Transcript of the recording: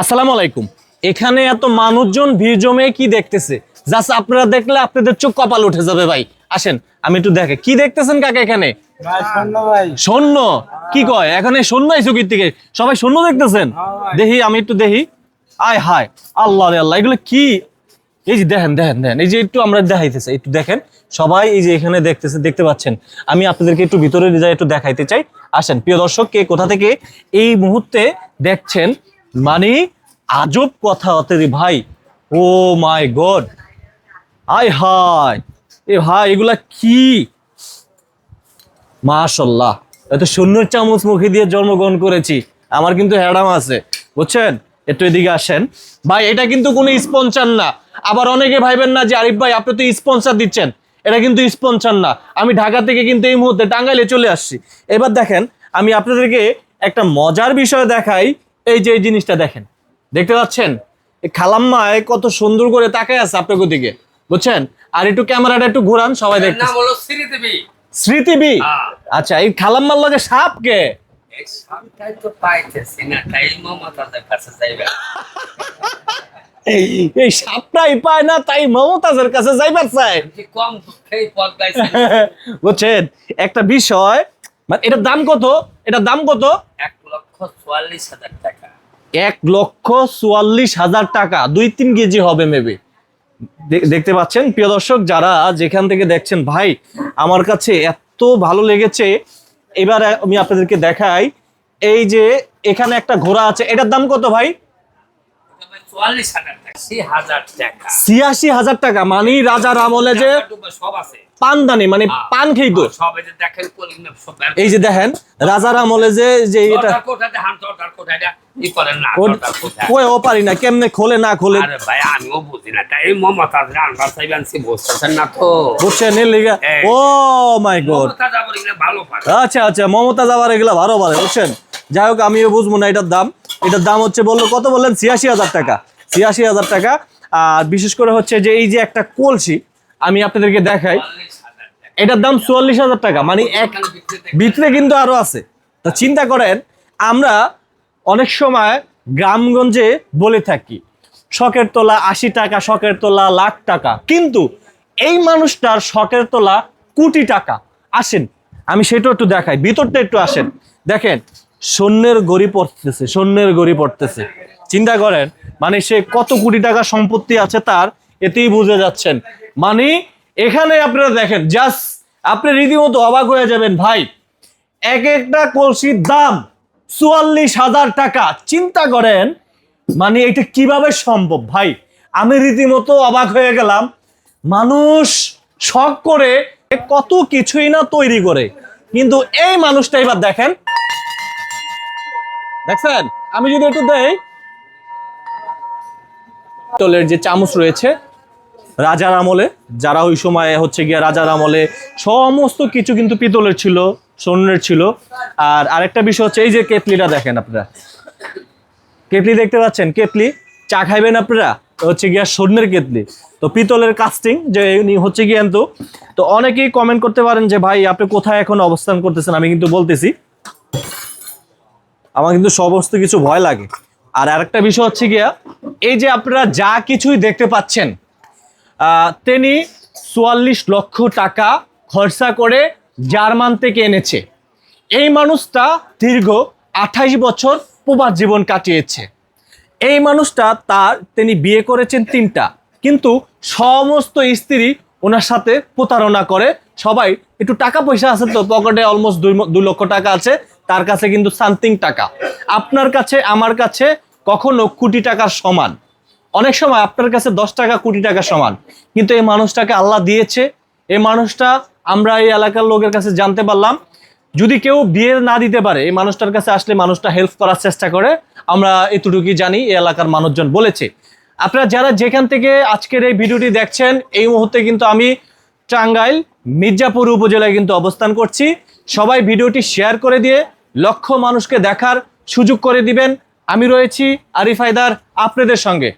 আসসালামু আলাইকুম। এখানে এত মানুষজন ভিড় জমে কি দেখতেছে? জাস্ট আপনারা দেখলে আপনাদের চোখ কপাল উঠে যাবে ভাই। আসেন আমি একটু দেখে। কি দেখতেছেন কাকা এখানে? সৈন্য কি কয়? এখানে সৈন্য কি থেকে? সবাই সৈন্য দেখতেছেন? দেখি আমি একটু দেখি। আয় হায় আল্লাহ আল্লাহ এগুলো কি? এই যে দেখেন দেখেন দেখেন। এই যে একটু আমরা দেখাইতেছে একটু দেখেন। সবাই এই যে এখানে দেখতেছে দেখতে পাচ্ছেন। আমি আপনাদেরকে একটু ভিতরে যাই একটু দেখাইতে চাই। আসেন প্রিয় দর্শক কে কোথা থেকে এই মুহূর্তে দেখছেন? মানে আজব কথা হতে রে ভাই। Oh my god. আয় হায়। এ ভাই, এগুলা কি? মাশাল্লাহ। এত শূন্য চামচ মুখে দিয়ে জন্মগ্রহণ করেছি। আমার কিন্তু হ্যাডাম আছে। বুঝছেন? একটু এদিকে আসেন। ভাই, এটা কিন্তু কোনো স্পন্সার না। আবার অনেকে ভাইবেন না যে, আরিফ ভাই, আপনি তো স্পন্সার দিচ্ছেন। এটা কিন্তু স্পন্সার না। আমি ঢাকা থেকে কিন্তু এই মুহূর্তে টাঙ্গাইলে চলে আসছি। এবার দেখেন, আমি আপনাদেরকে একটা মজার বিষয় দেখাই। এই যে এই জিনিসটা দেখেন দেখতে পাচ্ছেন? এই খালাম্মায় কত সুন্দর করে তাকায় আছে আপনাকে দিকে বুঝছেন? আর একটু ক্যামেরাটা একটু ঘুরান সবাই দেখতে নাম হলো শ্রীদেবী স্মৃতিবি? হ্যাঁ। আচ্ছা এই খালাম্মার লগে সাপ কে? এই সাপটাই পায় না তাই মমতাজের কাছে যাইবার বুঝছেন? একটা বিষয় মানে এটার দাম কত? এটার দাম কত? এক চুয়াল্লিশ হাজার টাকা। এক লক্ষ চুয়াল্লিশ হাজার টাকা। দুই তিন কেজি হবে মেবি দেখতে পাচ্ছেন, প্রিয় দর্শক, যারা যেখান থেকে দেখছেন, ভাই, আমার কাছে এত ভালো লেগেছে। এবার আমি আপনাদেরকে দেখাই। এই যে এখানে একটা ঘোড়া আছে। এটার দাম কত, ভাই তবে চুয়াল্লিশ হাজার টাকা আশি হাজার টাকা ছিয়াশি হাজার টাকা। মানে রাজার আমলে যে সব আছে। পানদানি মানে পান খেইতো সব এই যে দেখেন রাজার আমলে যে যে এটা ও- পারি না কেমনে খোলে না খোলে? আমিও বুঝি না। তাই না তো। বুঝছেন। Oh my god. আচ্ছা আচ্ছা মমতা যাবার এগুলা ভালো ভালো বুঝছেন যাই হোক আমিও বুঝব না এটার দাম। এটার দাম হচ্ছে বলল কত বললেন? ছিয়াশি হাজার টাকা। ছিয়াশি হাজার টাকা। আর বিশেষ করে হচ্ছে যে এই যে একটা কলসি, আমি আপনাদেরকে দেখাই। এটার দাম চুয়াল্লিশ হাজার টাকা। মানে এক। ভিতরে কিন্তু আরও আছে। তা চিন্তা করেন, আমরা অনেক সময় গ্রামগঞ্জে বলে থাকি, শখের তোলা আশি টাকা, শখের তোলা লাখ টাকা। কিন্তু এই মানুষটার শখের তোলা কোটি টাকা। আসেন, আমি সেটা একটু দেখাই, ভিতরটা একটু আসেন। দেখেন সৈন্যের গড়ি পড়তেছে সৈন্যের গড়ি পড়তেছে। চিন্তা করেন মানে সে কত কোটি টাকা সম্পত্তি আছে তার, এতেই বুঝে যাচ্ছেন। মানে এখানে আপনারা দেখেন জাস্ট আপনি রীতিমতো অবাক হয়ে যাবেন, ভাই, এক একটা কলসির দাম চুয়াল্লিশ হাজার টাকা। চিন্তা করেন মানে এটা কীভাবে সম্ভব, ভাই? আমি রীতিমতো অবাক হয়ে গেলাম। মানুষ শখ করে কত কিছুই না তৈরি করে। কিন্তু এই মানুষটা এবার দেখেন দেখছেন? আমি যদি একটু দেই, পিতলের যে চামচ রয়েছে, রাজার আমলে, যারা ওই সময় হচ্ছে গিয়ে রাজার আমলে সমস্ত কিছু কিন্তু পিতলের ছিল, স্বর্ণের ছিল। আর আরেকটা বিষয় হচ্ছে, এই যে কেতলিটা দেখেন আপনারা। কেতলি দেখতে পাচ্ছেন? কেতলি, চা খাইবেন আপনারা? হচ্ছে গিয়া স্বর্ণের কেতলি। তো পিতলের কাস্টিং যে হচ্ছে গিয়ে তো অনেকেই কমেন্ট করতে পারেন যে, ভাই, আপনি কোথায় এখন অবস্থান করতেছেন? আমি কিন্তু বলতেছি। আমার কিন্তু সমস্ত কিছু ভয় লাগে। আর আরেকটা বিষয় হচ্ছে গিয়া, এই যে আপনারা যা কিছুই দেখতে পাচ্ছেন তিনি চুয়াল্লিশ লক্ষ টাকা খরচা করে জার্মান থেকে এনেছে। এই মানুষটা দীর্ঘ আঠাইশ বছর প্রবাস জীবন কাটিয়েছে। এই মানুষটা তার, তিনি বিয়ে করেছেন তিনটা, কিন্তু সমস্ত স্ত্রী ওনার সাথে প্রতারণা করে। সবাই, একটু টাকা পয়সা আছে তো, পকেটে অলমোস্ট দুই লক্ষ টাকা আছে। তার কাছে কিন্তু সামথিং টাকা। আপনার কাছে, আমার কাছে কখনো কোটি টাকার সমান। অনেক সময় আপনার কাছে দশ টাকা, কোটি টাকা সমান। কিন্তু এই মানুষটাকে আল্লাহ দিয়েছে। এই মানুষটা, আমরা এই এলাকার লোকের কাছে জানতে পারলাম, যদি কেউ বিয়ে না দিতে পারে, এই মানুষটার কাছে আসলে মানুষটা হেল্প করার চেষ্টা করে, আমরা এতটুকুই জানি, এই এলাকার মানুষজন বলেছে। আপনারা যারা যেখান থেকে আজকের এই ভিডিওটি দেখছেন, এই মুহূর্তে কিন্তু আমি টাঙ্গাইল, মির্জাপুর উপজেলায় কিন্তু অবস্থান করছি। সবাই ভিডিওটি শেয়ার করে দিয়ে লক্ষ মানুষকে দেখার সুযোগ করে দিবেন। আমি রয়েছি আরিফ হায়দার আপনাদের সঙ্গে।